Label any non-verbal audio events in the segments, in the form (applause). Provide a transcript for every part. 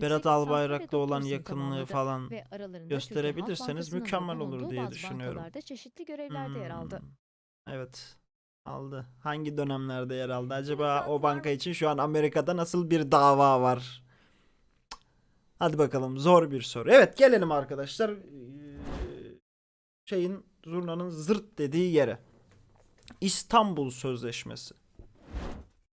Berat Albayrak'la olan yakınlığı falan ve gösterebilirseniz mükemmel olur diye düşünüyorum. çeşitli görevlerde yer aldı. Hmm, Evet. Aldı. Hangi dönemlerde yer aldı? Acaba o banka için şu an Amerika'da nasıl bir dava var? Hadi bakalım zor bir soru. Evet gelelim arkadaşlar. Ee, Şeyin zurnanın zırt dediği yere. İstanbul Sözleşmesi.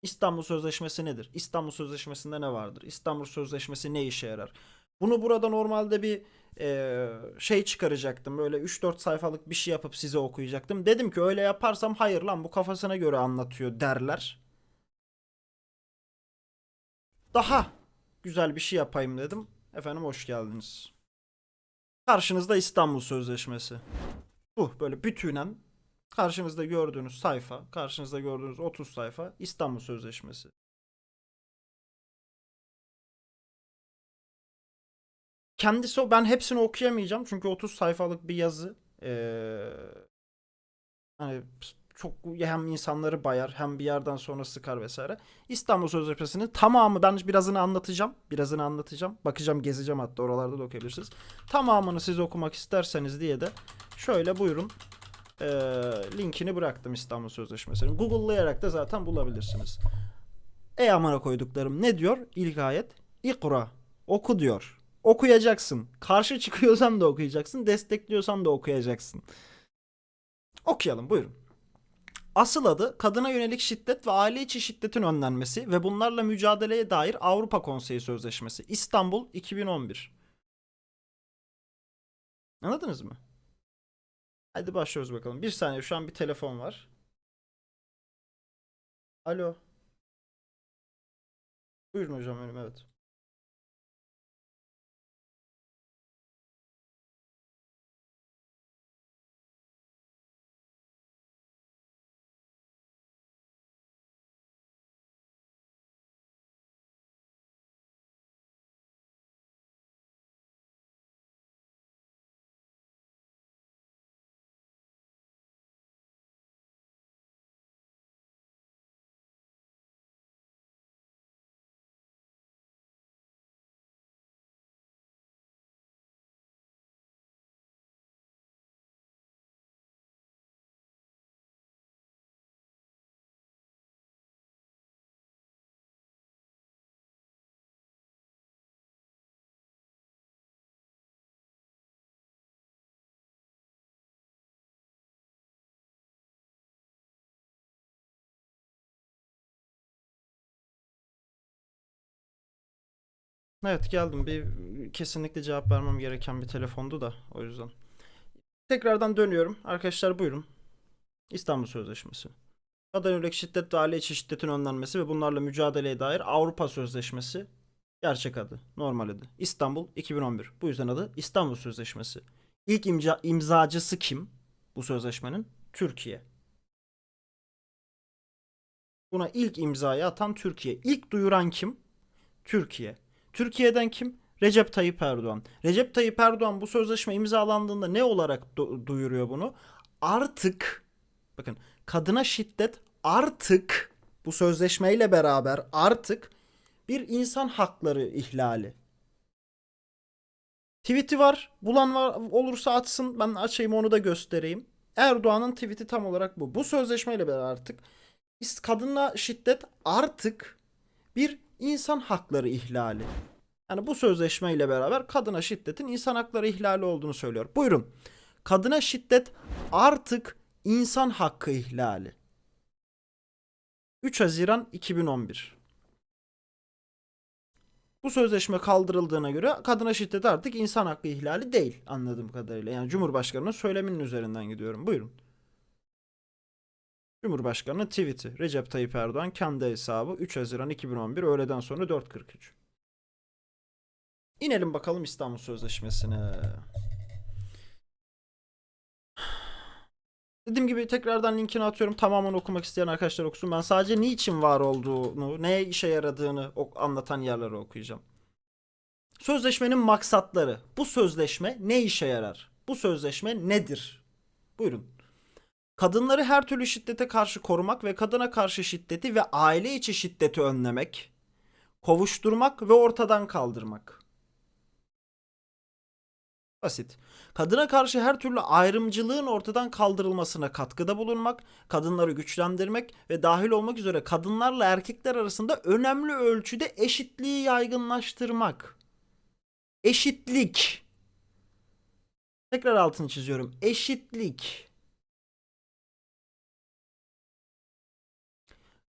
İstanbul Sözleşmesi nedir? İstanbul Sözleşmesi'nde ne vardır? İstanbul Sözleşmesi ne işe yarar? Bunu burada normalde bir e, şey çıkaracaktım. Böyle 3-4 sayfalık bir şey yapıp size okuyacaktım. Dedim ki öyle yaparsam hayır lan bu kafasına göre anlatıyor derler. Daha güzel bir şey yapayım dedim. Efendim hoş geldiniz. Karşınızda İstanbul Sözleşmesi. Bu böyle bütünen karşınızda gördüğünüz sayfa, karşınızda gördüğünüz 30 sayfa İstanbul Sözleşmesi. Kendisi o ben hepsini okuyamayacağım çünkü 30 sayfalık bir yazı. Ee, hani çok hem insanları bayar hem bir yerden sonra sıkar vesaire. İstanbul Sözleşmesi'nin tamamı ben birazını anlatacağım. Birazını anlatacağım. Bakacağım gezeceğim hatta oralarda da okuyabilirsiniz. Tamamını siz okumak isterseniz diye de şöyle buyurun ee, linkini bıraktım İstanbul Sözleşmesi'nin. Google'layarak da zaten bulabilirsiniz. Ey amına koyduklarım ne diyor ilk ayet? İkra. Oku diyor. Okuyacaksın. Karşı çıkıyorsan da okuyacaksın. Destekliyorsan da okuyacaksın. Okuyalım buyurun. Asıl adı kadına yönelik şiddet ve aile içi şiddetin önlenmesi ve bunlarla mücadeleye dair Avrupa Konseyi Sözleşmesi. İstanbul 2011. Anladınız mı? Hadi başlıyoruz bakalım. Bir saniye şu an bir telefon var. Alo. Buyurun hocam önüm evet. Evet geldim. Bir kesinlikle cevap vermem gereken bir telefondu da o yüzden. Tekrardan dönüyorum. Arkadaşlar buyurun. İstanbul Sözleşmesi. Kadın yönelik şiddet ve aile içi şiddetin önlenmesi ve bunlarla mücadeleye dair Avrupa Sözleşmesi. Gerçek adı, normal adı. İstanbul 2011. Bu yüzden adı İstanbul Sözleşmesi. İlk imza, imzacısı kim bu sözleşmenin? Türkiye. Buna ilk imzayı atan Türkiye. İlk duyuran kim? Türkiye. Türkiye'den kim? Recep Tayyip Erdoğan. Recep Tayyip Erdoğan bu sözleşme imzalandığında ne olarak du- duyuruyor bunu? Artık bakın kadına şiddet artık bu sözleşmeyle beraber artık bir insan hakları ihlali. Tweet'i var. Bulan var olursa atsın. Ben açayım onu da göstereyim. Erdoğan'ın tweet'i tam olarak bu. Bu sözleşmeyle beraber artık kadına şiddet artık bir insan hakları ihlali. Yani bu sözleşmeyle beraber kadına şiddetin insan hakları ihlali olduğunu söylüyor. Buyurun. Kadına şiddet artık insan hakkı ihlali. 3 Haziran 2011. Bu sözleşme kaldırıldığına göre kadına şiddet artık insan hakkı ihlali değil anladığım kadarıyla. Yani Cumhurbaşkanı'nın söyleminin üzerinden gidiyorum. Buyurun. Cumhurbaşkanı tweet'i Recep Tayyip Erdoğan kendi hesabı 3 Haziran 2011 öğleden sonra 4.43. İnelim bakalım İstanbul Sözleşmesi'ne. Dediğim gibi tekrardan linkini atıyorum. Tamamen okumak isteyen arkadaşlar okusun. Ben sadece niçin var olduğunu, neye işe yaradığını anlatan yerleri okuyacağım. Sözleşmenin maksatları. Bu sözleşme ne işe yarar? Bu sözleşme nedir? Buyurun. Kadınları her türlü şiddete karşı korumak ve kadına karşı şiddeti ve aile içi şiddeti önlemek. kovuşturmak ve ortadan kaldırmak. Basit. Kadına karşı her türlü ayrımcılığın ortadan kaldırılmasına katkıda bulunmak, kadınları güçlendirmek ve dahil olmak üzere kadınlarla erkekler arasında önemli ölçüde eşitliği yaygınlaştırmak. Eşitlik. Tekrar altını çiziyorum. Eşitlik.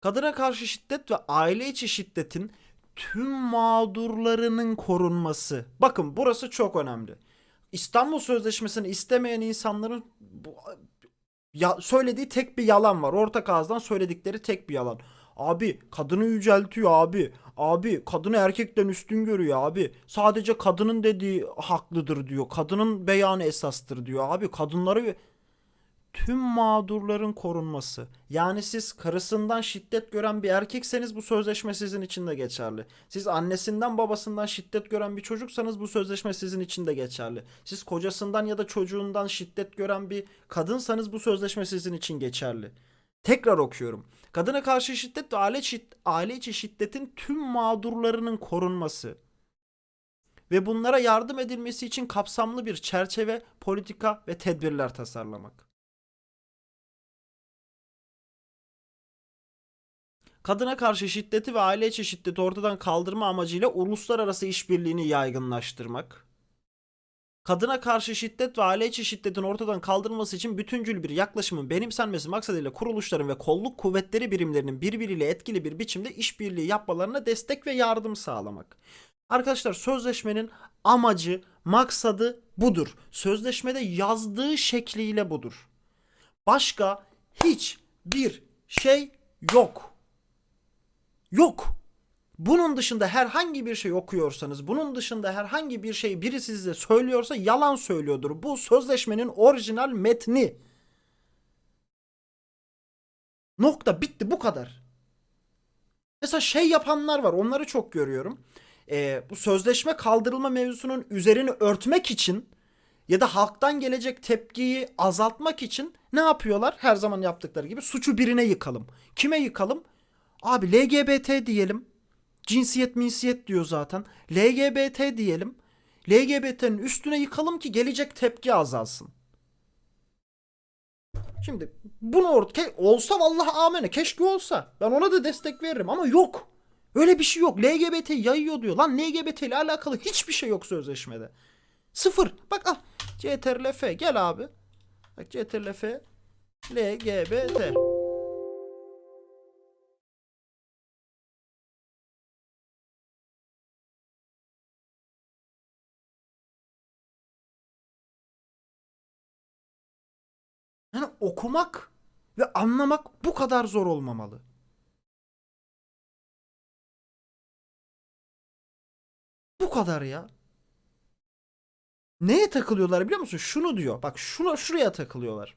Kadına karşı şiddet ve aile içi şiddetin tüm mağdurlarının korunması. Bakın burası çok önemli. İstanbul Sözleşmesi'ni istemeyen insanların bu, ya, söylediği tek bir yalan var. Ortak ağızdan söyledikleri tek bir yalan. Abi kadını yüceltiyor abi. Abi kadını erkekten üstün görüyor abi. Sadece kadının dediği haklıdır diyor. Kadının beyanı esastır diyor. Abi kadınları tüm mağdurların korunması. Yani siz karısından şiddet gören bir erkekseniz bu sözleşme sizin için de geçerli. Siz annesinden babasından şiddet gören bir çocuksanız bu sözleşme sizin için de geçerli. Siz kocasından ya da çocuğundan şiddet gören bir kadınsanız bu sözleşme sizin için geçerli. Tekrar okuyorum. Kadına karşı şiddet ve aile, şid- aile içi şiddetin tüm mağdurlarının korunması ve bunlara yardım edilmesi için kapsamlı bir çerçeve, politika ve tedbirler tasarlamak. Kadına karşı şiddeti ve aile içi şiddeti ortadan kaldırma amacıyla uluslararası işbirliğini yaygınlaştırmak. Kadına karşı şiddet ve aile içi şiddetin ortadan kaldırılması için bütüncül bir yaklaşımın benimsenmesi maksadıyla kuruluşların ve kolluk kuvvetleri birimlerinin birbiriyle etkili bir biçimde işbirliği yapmalarına destek ve yardım sağlamak. Arkadaşlar sözleşmenin amacı, maksadı budur. Sözleşmede yazdığı şekliyle budur. Başka hiçbir şey yok. Yok. Bunun dışında herhangi bir şey okuyorsanız, bunun dışında herhangi bir şey biri size söylüyorsa yalan söylüyordur. Bu sözleşmenin orijinal metni. Nokta bitti bu kadar. Mesela şey yapanlar var onları çok görüyorum. Ee, bu sözleşme kaldırılma mevzusunun üzerini örtmek için ya da halktan gelecek tepkiyi azaltmak için ne yapıyorlar? Her zaman yaptıkları gibi suçu birine yıkalım. Kime yıkalım? Abi LGBT diyelim. Cinsiyet minsiyet diyor zaten. LGBT diyelim. LGBT'nin üstüne yıkalım ki gelecek tepki azalsın. Şimdi bunu ortaya olsa vallahi amene keşke olsa. Ben ona da destek veririm ama yok. Öyle bir şey yok. LGBT yayıyor diyor. Lan LGBT ile alakalı hiçbir şey yok sözleşmede. Sıfır. Bak al. CTRL-F gel abi. Bak CTRL-F LGBT. Okumak ve anlamak bu kadar zor olmamalı. Bu kadar ya. Neye takılıyorlar biliyor musun? Şunu diyor. Bak şuna şuraya takılıyorlar.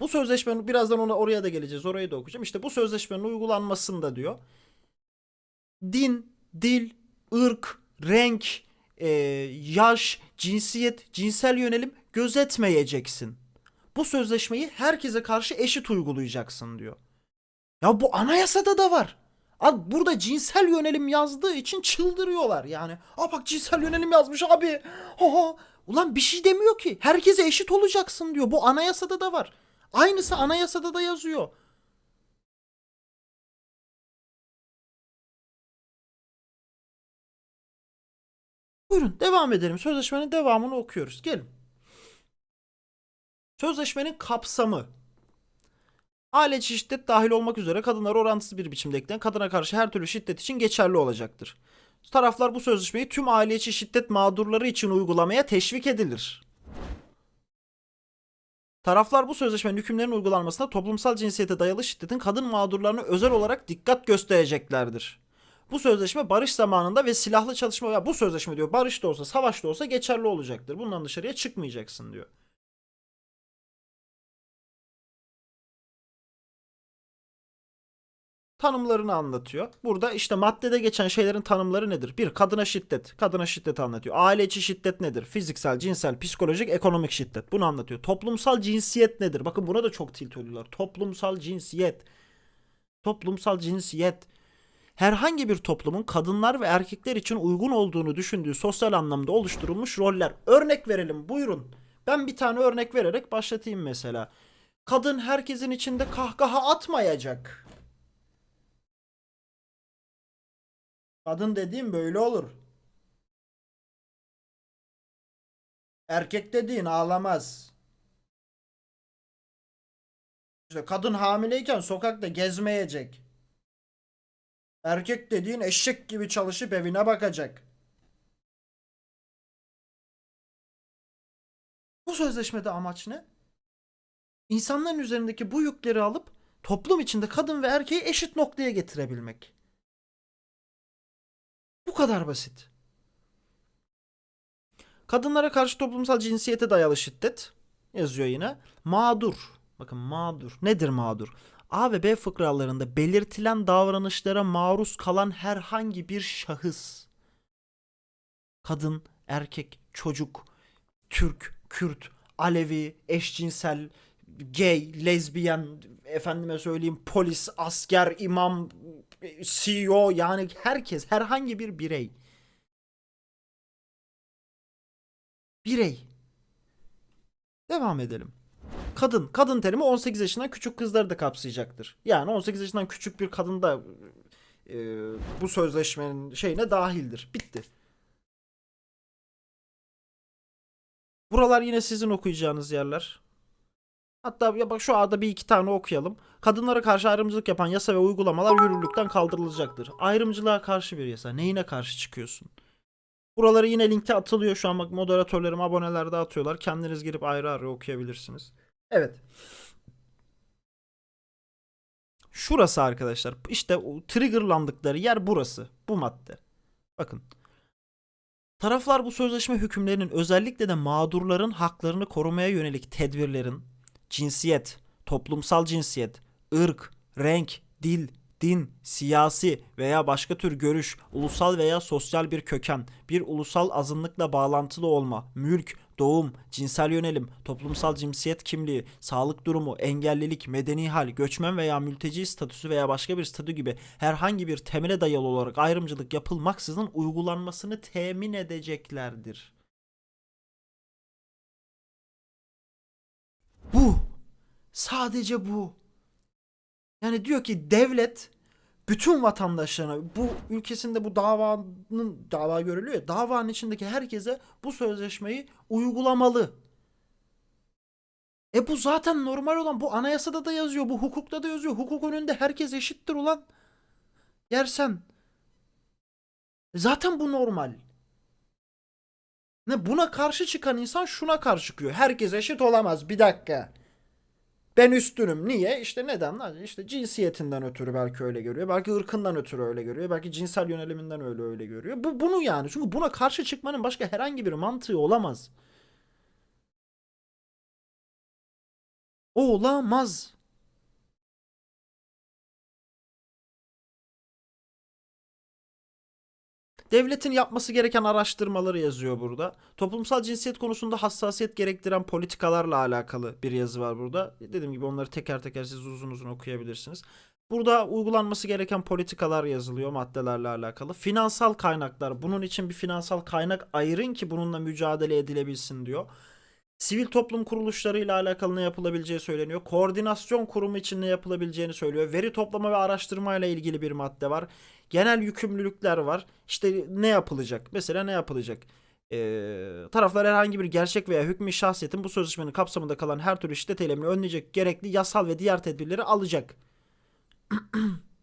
Bu sözleşmenin birazdan ona oraya da geleceğiz. Orayı da okuyacağım. İşte bu sözleşmenin uygulanmasında diyor. Din, dil, ırk, renk, e, yaş, cinsiyet, cinsel yönelim gözetmeyeceksin. Bu sözleşmeyi herkese karşı eşit uygulayacaksın diyor. Ya bu anayasada da var. Abi burada cinsel yönelim yazdığı için çıldırıyorlar yani. Aa bak cinsel yönelim yazmış abi. Oha. Ulan bir şey demiyor ki. Herkese eşit olacaksın diyor. Bu anayasada da var. Aynısı anayasada da yazıyor. Buyurun devam edelim. Sözleşmenin devamını okuyoruz. Gelin. Sözleşmenin kapsamı. Aile şiddet dahil olmak üzere kadınlara orantısız bir biçimde eklenen kadına karşı her türlü şiddet için geçerli olacaktır. Taraflar bu sözleşmeyi tüm aile içi şiddet mağdurları için uygulamaya teşvik edilir. Taraflar bu sözleşmenin hükümlerinin uygulanmasında toplumsal cinsiyete dayalı şiddetin kadın mağdurlarına özel olarak dikkat göstereceklerdir. Bu sözleşme barış zamanında ve silahlı çalışma ya bu sözleşme diyor barış da olsa savaş da olsa geçerli olacaktır. Bundan dışarıya çıkmayacaksın diyor. Tanımlarını anlatıyor. Burada işte maddede geçen şeylerin tanımları nedir? Bir, kadına şiddet. Kadına şiddet anlatıyor. Aile içi şiddet nedir? Fiziksel, cinsel, psikolojik, ekonomik şiddet. Bunu anlatıyor. Toplumsal cinsiyet nedir? Bakın buna da çok tilt oluyorlar. Toplumsal cinsiyet. Toplumsal cinsiyet. herhangi bir toplumun kadınlar ve erkekler için uygun olduğunu düşündüğü sosyal anlamda oluşturulmuş roller. Örnek verelim buyurun. Ben bir tane örnek vererek başlatayım mesela. Kadın herkesin içinde kahkaha atmayacak. Kadın dediğim böyle olur. Erkek dediğin ağlamaz. İşte kadın hamileyken sokakta gezmeyecek. Erkek dediğin eşek gibi çalışıp evine bakacak. Bu sözleşmede amaç ne? İnsanların üzerindeki bu yükleri alıp toplum içinde kadın ve erkeği eşit noktaya getirebilmek. Bu kadar basit. Kadınlara karşı toplumsal cinsiyete dayalı şiddet yazıyor yine. Mağdur. Bakın mağdur. Nedir mağdur? A ve B fıkralarında belirtilen davranışlara maruz kalan herhangi bir şahıs. Kadın, erkek, çocuk, Türk, Kürt, Alevi, eşcinsel, gay, lezbiyen, efendime söyleyeyim polis, asker, imam, CEO yani herkes, herhangi bir birey. Birey. Devam edelim. Kadın. Kadın terimi 18 yaşından küçük kızları da kapsayacaktır. Yani 18 yaşından küçük bir kadın da e, bu sözleşmenin şeyine dahildir. Bitti. Buralar yine sizin okuyacağınız yerler. Hatta ya bak şu anda bir iki tane okuyalım. Kadınlara karşı ayrımcılık yapan yasa ve uygulamalar yürürlükten kaldırılacaktır. Ayrımcılığa karşı bir yasa. Neyine karşı çıkıyorsun? Buraları yine linkte atılıyor şu an bak moderatörlerim abonelerde atıyorlar. Kendiniz girip ayrı ayrı okuyabilirsiniz. Evet. Şurası arkadaşlar. İşte triggerlandıkları yer burası. Bu madde. Bakın. Taraflar bu sözleşme hükümlerinin özellikle de mağdurların haklarını korumaya yönelik tedbirlerin cinsiyet, toplumsal cinsiyet, ırk, renk, dil, din, siyasi veya başka tür görüş, ulusal veya sosyal bir köken, bir ulusal azınlıkla bağlantılı olma, mülk, doğum, cinsel yönelim, toplumsal cinsiyet kimliği, sağlık durumu, engellilik, medeni hal, göçmen veya mülteci statüsü veya başka bir statü gibi herhangi bir temele dayalı olarak ayrımcılık yapılmaksızın uygulanmasını temin edeceklerdir. Bu. Sadece bu. Yani diyor ki devlet bütün vatandaşlarına bu ülkesinde bu davanın dava görülüyor davanın içindeki herkese bu sözleşmeyi uygulamalı. E bu zaten normal olan bu anayasada da yazıyor bu hukukta da yazıyor hukuk önünde herkes eşittir ulan. Yersen. Zaten bu normal. Ne buna karşı çıkan insan şuna karşı çıkıyor. Herkes eşit olamaz. Bir dakika. Ben üstünüm. Niye? İşte neden? İşte cinsiyetinden ötürü belki öyle görüyor. Belki ırkından ötürü öyle görüyor. Belki cinsel yöneliminden öyle öyle görüyor. Bu bunu yani. Çünkü buna karşı çıkmanın başka herhangi bir mantığı olamaz. Olamaz. Devletin yapması gereken araştırmaları yazıyor burada. Toplumsal cinsiyet konusunda hassasiyet gerektiren politikalarla alakalı bir yazı var burada. Dediğim gibi onları teker teker siz uzun uzun okuyabilirsiniz. Burada uygulanması gereken politikalar yazılıyor maddelerle alakalı. Finansal kaynaklar. Bunun için bir finansal kaynak ayırın ki bununla mücadele edilebilsin diyor. Sivil toplum kuruluşlarıyla alakalı ne yapılabileceği söyleniyor. Koordinasyon kurumu için ne yapılabileceğini söylüyor. Veri toplama ve araştırmayla ilgili bir madde var. Genel yükümlülükler var. İşte ne yapılacak? Mesela ne yapılacak? Ee, taraflar herhangi bir gerçek veya hükmü şahsiyetin bu sözleşmenin kapsamında kalan her türlü şiddet eylemini önleyecek gerekli yasal ve diğer tedbirleri alacak. (clears throat)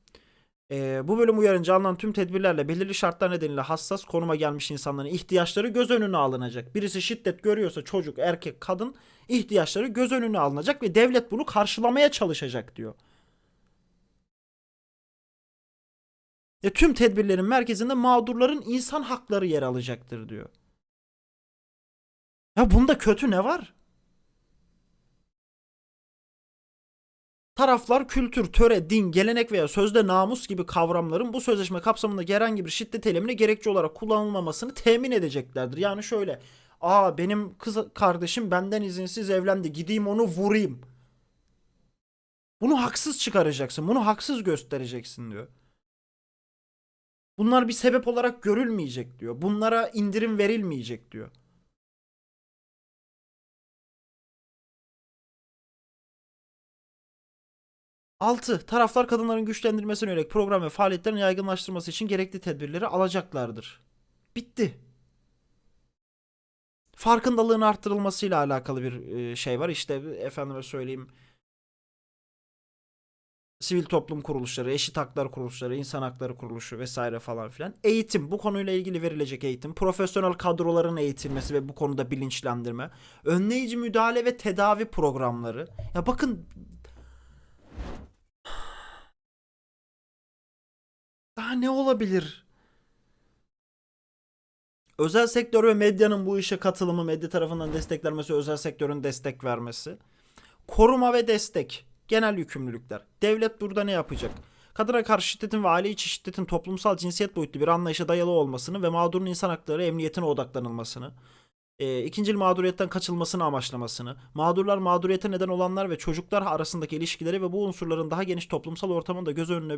Ee, bu bölüm uyarınca alınan tüm tedbirlerle belirli şartlar nedeniyle hassas konuma gelmiş insanların ihtiyaçları göz önüne alınacak. Birisi şiddet görüyorsa çocuk, erkek, kadın ihtiyaçları göz önüne alınacak ve devlet bunu karşılamaya çalışacak diyor. Ve tüm tedbirlerin merkezinde mağdurların insan hakları yer alacaktır diyor. Ya bunda kötü ne var? Taraflar kültür, töre, din, gelenek veya sözde namus gibi kavramların bu sözleşme kapsamındaki herhangi bir şiddet eylemine gerekçe olarak kullanılmamasını temin edeceklerdir. Yani şöyle, aa benim kız kardeşim benden izinsiz evlendi, gideyim onu vurayım. Bunu haksız çıkaracaksın, bunu haksız göstereceksin diyor. Bunlar bir sebep olarak görülmeyecek diyor. Bunlara indirim verilmeyecek diyor. Altı, taraflar kadınların güçlendirmesine yönelik program ve faaliyetlerin yaygınlaştırması için gerekli tedbirleri alacaklardır. Bitti. Farkındalığın arttırılmasıyla alakalı bir e, şey var. İşte efendime söyleyeyim sivil toplum kuruluşları, eşit haklar kuruluşları, insan hakları kuruluşu vesaire falan filan. Eğitim, bu konuyla ilgili verilecek eğitim, profesyonel kadroların eğitilmesi ve bu konuda bilinçlendirme, önleyici müdahale ve tedavi programları. Ya bakın daha ne olabilir? Özel sektör ve medyanın bu işe katılımı, medya tarafından desteklenmesi, özel sektörün destek vermesi. Koruma ve destek. Genel yükümlülükler. Devlet burada ne yapacak? Kadına karşı şiddetin ve aile içi şiddetin toplumsal cinsiyet boyutlu bir anlayışa dayalı olmasını ve mağdurun insan hakları emniyetine odaklanılmasını, e, ikincil mağduriyetten kaçılmasını amaçlamasını, mağdurlar, mağduriyete neden olanlar ve çocuklar arasındaki ilişkileri ve bu unsurların daha geniş toplumsal ortamın da göz önüne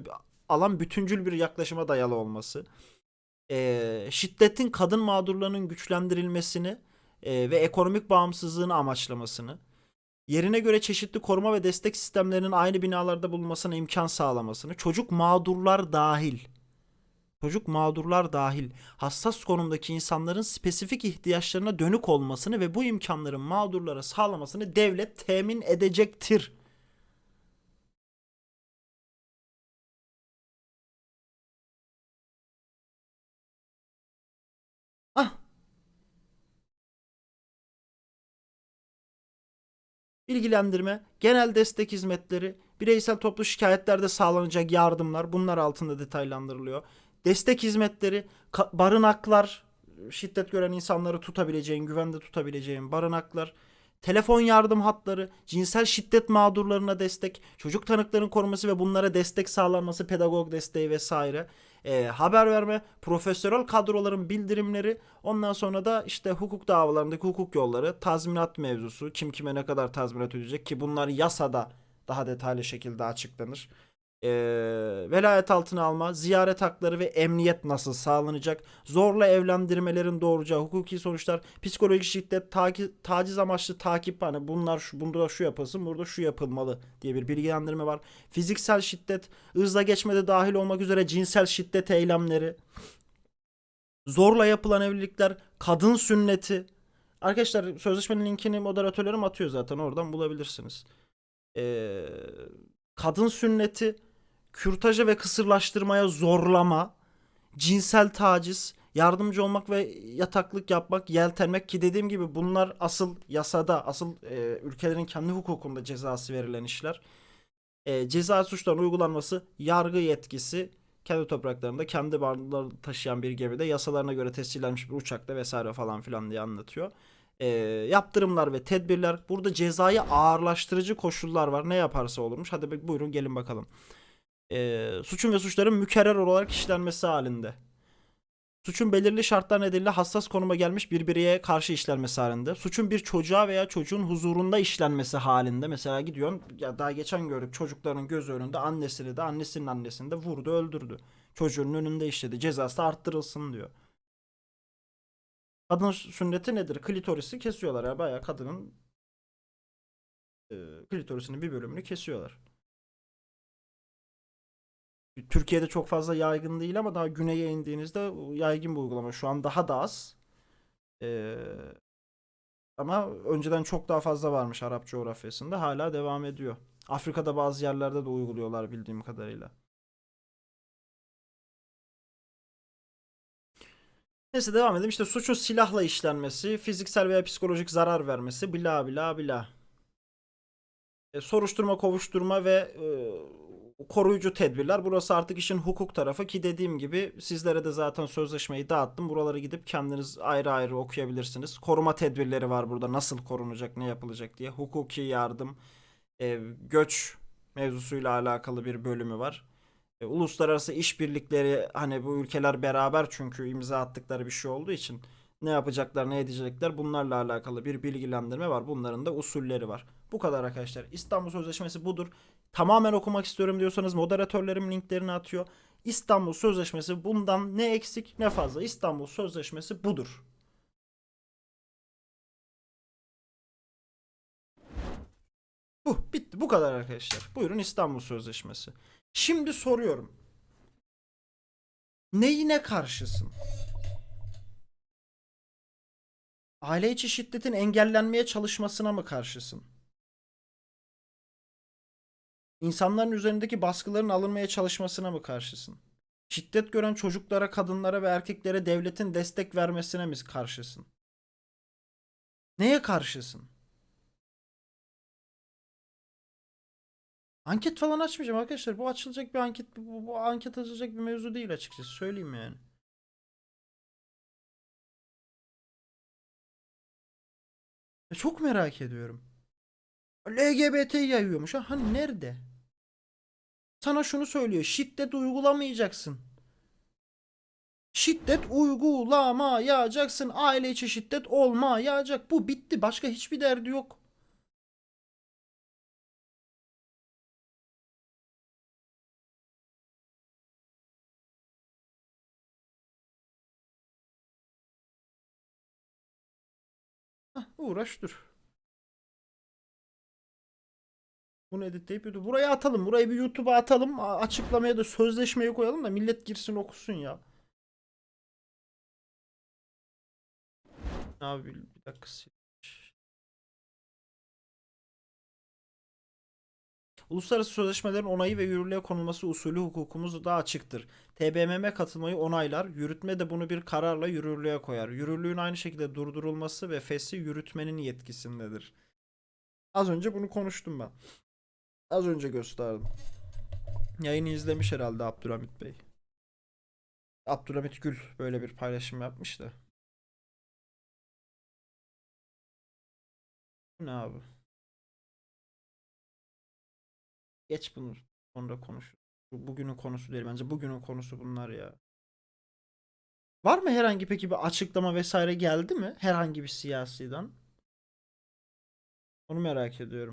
alan bütüncül bir yaklaşıma dayalı olması, e, şiddetin kadın mağdurlarının güçlendirilmesini e, ve ekonomik bağımsızlığını amaçlamasını, yerine göre çeşitli koruma ve destek sistemlerinin aynı binalarda bulunmasına imkan sağlamasını, çocuk mağdurlar dahil, çocuk mağdurlar dahil hassas konumdaki insanların spesifik ihtiyaçlarına dönük olmasını ve bu imkanların mağdurlara sağlamasını devlet temin edecektir. Ah bilgilendirme, genel destek hizmetleri, bireysel toplu şikayetlerde sağlanacak yardımlar bunlar altında detaylandırılıyor. Destek hizmetleri, barınaklar, şiddet gören insanları tutabileceğin, güvende tutabileceğin barınaklar, telefon yardım hatları, cinsel şiddet mağdurlarına destek, çocuk tanıkların koruması ve bunlara destek sağlanması, pedagog desteği vesaire. Ee, haber verme, profesyonel kadroların bildirimleri, ondan sonra da işte hukuk davalarındaki hukuk yolları, tazminat mevzusu, kim kime ne kadar tazminat ödeyecek ki bunlar yasada daha detaylı şekilde açıklanır. Ee, velayet altına alma, ziyaret hakları ve emniyet nasıl sağlanacak? Zorla evlendirmelerin doğuracağı hukuki sonuçlar, psikolojik şiddet, taki- taciz amaçlı takip hani bunlar şu, bunda şu yapılsın, burada şu yapılmalı diye bir bilgilendirme var. Fiziksel şiddet, ırzla geçmede dahil olmak üzere cinsel şiddet eylemleri, zorla yapılan evlilikler, kadın sünneti. Arkadaşlar sözleşmenin linkini moderatörlerim atıyor zaten oradan bulabilirsiniz. Ee, kadın sünneti, kürtaja ve kısırlaştırmaya zorlama, cinsel taciz, yardımcı olmak ve yataklık yapmak, yeltenmek ki dediğim gibi bunlar asıl yasada, asıl e, ülkelerin kendi hukukunda cezası verilen işler. E, ceza suçların uygulanması, yargı yetkisi, kendi topraklarında kendi varlıkları taşıyan bir gemide yasalarına göre tescillenmiş bir uçakta vesaire falan filan diye anlatıyor. E, yaptırımlar ve tedbirler. Burada cezayı ağırlaştırıcı koşullar var. Ne yaparsa olurmuş. Hadi buyurun gelin bakalım. E, suçun ve suçların mükerrer olarak işlenmesi halinde. Suçun belirli şartlar nedeniyle hassas konuma gelmiş bir bireye karşı işlenmesi halinde. Suçun bir çocuğa veya çocuğun huzurunda işlenmesi halinde. Mesela gidiyorsun ya daha geçen gördük çocukların göz önünde annesini de annesinin annesini de vurdu öldürdü. Çocuğun önünde işledi. Cezası arttırılsın diyor. Kadın sünneti nedir? Klitorisi kesiyorlar ya bayağı kadının e, klitorisinin bir bölümünü kesiyorlar. Türkiye'de çok fazla yaygın değil ama daha güneye indiğinizde yaygın bir uygulama. Şu an daha da az. Ee, ama önceden çok daha fazla varmış Arap coğrafyasında. Hala devam ediyor. Afrika'da bazı yerlerde de uyguluyorlar bildiğim kadarıyla. Neyse devam edelim. İşte suçun silahla işlenmesi, fiziksel veya psikolojik zarar vermesi, bla bla bla. E, soruşturma, kovuşturma ve e, koruyucu tedbirler. Burası artık işin hukuk tarafı ki dediğim gibi sizlere de zaten sözleşmeyi dağıttım. Buralara gidip kendiniz ayrı ayrı okuyabilirsiniz. Koruma tedbirleri var burada. Nasıl korunacak, ne yapılacak diye. Hukuki yardım, e, göç mevzusuyla alakalı bir bölümü var. E, uluslararası işbirlikleri hani bu ülkeler beraber çünkü imza attıkları bir şey olduğu için ne yapacaklar, ne edecekler bunlarla alakalı bir bilgilendirme var. Bunların da usulleri var. Bu kadar arkadaşlar. İstanbul Sözleşmesi budur. Tamamen okumak istiyorum diyorsanız moderatörlerim linklerini atıyor. İstanbul Sözleşmesi bundan ne eksik ne fazla. İstanbul Sözleşmesi budur. Bu bitti. Bu kadar arkadaşlar. Buyurun İstanbul Sözleşmesi. Şimdi soruyorum. Neyine karşısın? Aile içi şiddetin engellenmeye çalışmasına mı karşısın? İnsanların üzerindeki baskıların alınmaya çalışmasına mı karşısın? Şiddet gören çocuklara, kadınlara ve erkeklere devletin destek vermesine mi karşısın? Neye karşısın? Anket falan açmayacağım arkadaşlar. Bu açılacak bir anket, bu, bu anket açılacak bir mevzu değil açıkçası. Söyleyeyim yani. Ya Çok merak ediyorum. LGBT yayıyormuş. Ha hani nerede? Sana şunu söylüyor. Şiddet uygulamayacaksın. Şiddet uygulamayacaksın. Aile içi şiddet olmayacak. Bu bitti. Başka hiçbir derdi yok. Hah, uğraş dur. Bunu editleyip YouTube. Buraya atalım. Burayı bir YouTube'a atalım. Açıklamaya da sözleşmeyi koyalım da millet girsin okusun ya. Abi bir dakika. Uluslararası sözleşmelerin onayı ve yürürlüğe konulması usulü hukukumuz daha açıktır. TBMM katılmayı onaylar, yürütme de bunu bir kararla yürürlüğe koyar. Yürürlüğün aynı şekilde durdurulması ve fesli yürütmenin yetkisindedir. Az önce bunu konuştum ben. Az önce gösterdim. Yayını izlemiş herhalde Abdülhamit Bey. Abdülhamit Gül böyle bir paylaşım yapmış da. Bu ne abi? Geç bunu sonra konuş. Bu bugünün konusu değil bence. Bugünün konusu bunlar ya. Var mı herhangi peki bir açıklama vesaire geldi mi? Herhangi bir siyasiden? Onu merak ediyorum.